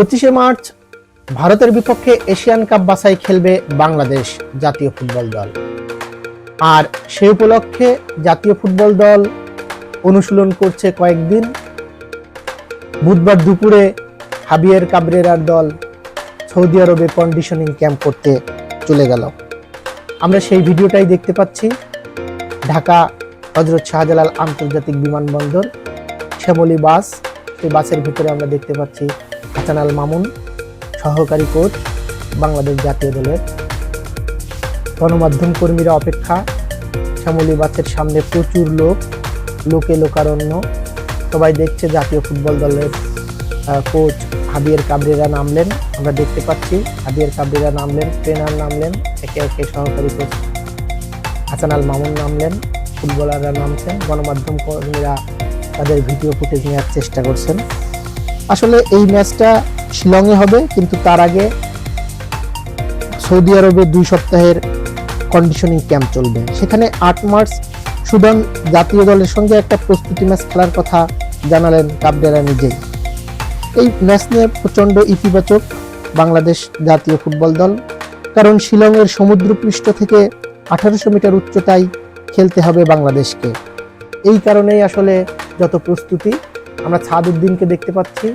পঁচিশে মার্চ, ভারতের বিপক্ষে এশিয়ান কাপ বাছাই খেলবে বাংলাদেশ জাতীয় ফুটবল দল। আর সেই উপলক্ষে জাতীয় ফুটবল দল অনুশীলন করছে কয়েকদিন। বুধবার দুপুরে হাবিয়ের কাবরেরার দল সৌদি আরবে কন্ডিশনিং ক্যাম্প করতে চলে গেল। আমরা সেই ভিডিওটাই দেখতে পাচ্ছি। ঢাকা হজরত শাহজালাল আন্তর্জাতিক বিমানবন্দর শ্যামলী বাস, সেই বাসের ভিতরে আমরা দেখতে পাচ্ছি হাসান আল মামুন, সহকারী কোচ বাংলাদেশ জাতীয় দলের। গণমাধ্যম কর্মীরা অপেক্ষা, শ্যামলী বাসের সামনে প্রচুর লোক, লোকে লোকারণ্য। সবাই দেখছে জাতীয় ফুটবল দলের কোচ হাবিয়ের কাবরেরা নামলেন। আমরা দেখতে পাচ্ছি হাবিয়ের কাবরেরা নামলেন, ট্রেনার নামলেন, একে একে সহকারী কোচ হাসান আল মামুন নামলেন, ফুটবলাররা নামছেন। গণমাধ্যম কর্মীরা তাদের ভিডিও ফুটেজ নেওয়ার চেষ্টা করছেন। আসলে এই ম্যাচটা শিলংয়ে হবে, কিন্তু তার আগে সৌদি আরবে দুই সপ্তাহের কন্ডিশনিং ক্যাম্প চলবে। সেখানে আট মার্চ সুদান জাতীয় দলের সঙ্গে একটা প্রস্তুতি ম্যাচ খেলার কথা জানালেন কাবডেরা নিজেই। এই ম্যাচ নিয়ে প্রচণ্ড ইতিবাচক বাংলাদেশ জাতীয় ফুটবল দল, কারণ শিলংয়ের সমুদ্রপৃষ্ঠ থেকে আঠারোশো মিটার উচ্চতায় খেলতে হবে বাংলাদেশকে। এই কারণেই আসলে যত প্রস্তুতি আমরা ছাদ উদ্দিনকে দেখতে পাচ্ছি।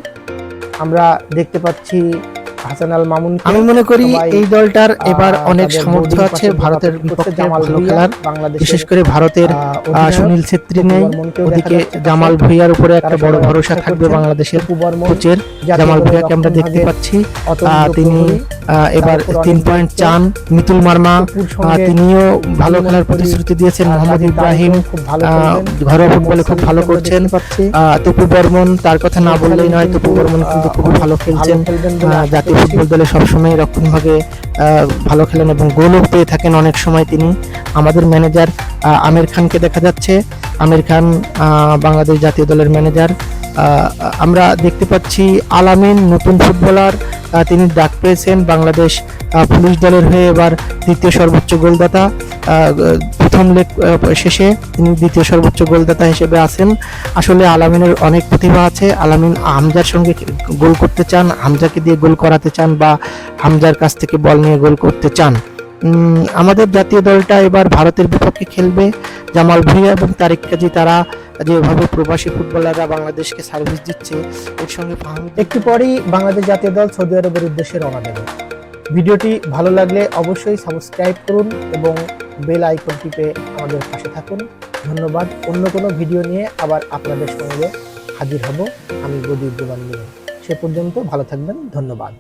আমরা দেখতে পাচ্ছি হাসান আল মামুন আমি মনে করি এই দলটার এবার অনেক সামর্থ্য আছে ভারতের বিপক্ষে ভালো খেলার বিশেষ করে ভারতের সুনীল ছেত্রী নেই। ওদিকে জামাল ভুইয়ার উপরে একটা বড় ভরসা থাকবে বাংলাদেশের কোচের। জামাল ভুইয়াকে আমরা দেখতে পাচ্ছি। তিনি এবার তিন পয়েন্ট চান মিতুল মার্মা। তিনিও ভালো খেলার প্রতিশ্রুতি দিয়েছেন। মোহাম্মদ ইব্রাহিম ঘরোয়া ফুটবলে খুব ভালো করছেন। তপু বর্মন তার কথা না বললেই নয় তপু বর্মন কিন্তু খুব ভালো খেলছেন। আশা জাতীয় ফুটবল দলে সবসময় রক্ষণভাগে ভালো খেলেন এবং গোলও পেয়ে থাকেন অনেক সময় তিনি। আমাদের ম্যানেজার আমির খানকে দেখা যাচ্ছে। আমির খান বাংলাদেশ জাতীয় দলের ম্যানেজার আমরা দেখতে পাচ্ছি আলামিন নতুন ফুটবলার। তিনি ডাক পেয়েছেন বাংলাদেশ পুলিশ দলের হয়ে এবার দ্বিতীয় সর্বোচ্চ গোলদাতা। প্রথম লেগ শেষে তিনি দ্বিতীয় সর্বোচ্চ গোলদাতা হিসেবে আছেন। আসলে আলামিনের অনেক প্রতিভা আছে। আলামিন হামজার সঙ্গে গোল করতে চান, হামজাকে দিয়ে গোল করাতে চান বা হামজার কাছ থেকে বল নিয়ে গোল করতে চান। আমাদের জাতীয় দলটা এবার ভারতের বিপক্ষে খেলবে। জামাল ভুঁইয়া এবং তারিক কাজী, তারা যেভাবে প্রবাসী ফুটবলাররা বাংলাদেশকে সার্ভিস দিচ্ছে, এর সঙ্গে একটু পরেই বাংলাদেশ জাতীয় দল সৌদি আরবের উদ্দেশ্যে রওনা দেবে। ভিডিওটি ভালো লাগলে অবশ্যই সাবস্ক্রাইব করুন এবং বেল আইকন টিপে আমাদের পাশে থাকুন। ধন্যবাদ। অন্য কোনো ভিডিও নিয়ে আবার আপনাদের সঙ্গে হাজির হব আমি গদীপ নিয়ে সে পর্যন্ত ভালো থাকবেন। ধন্যবাদ।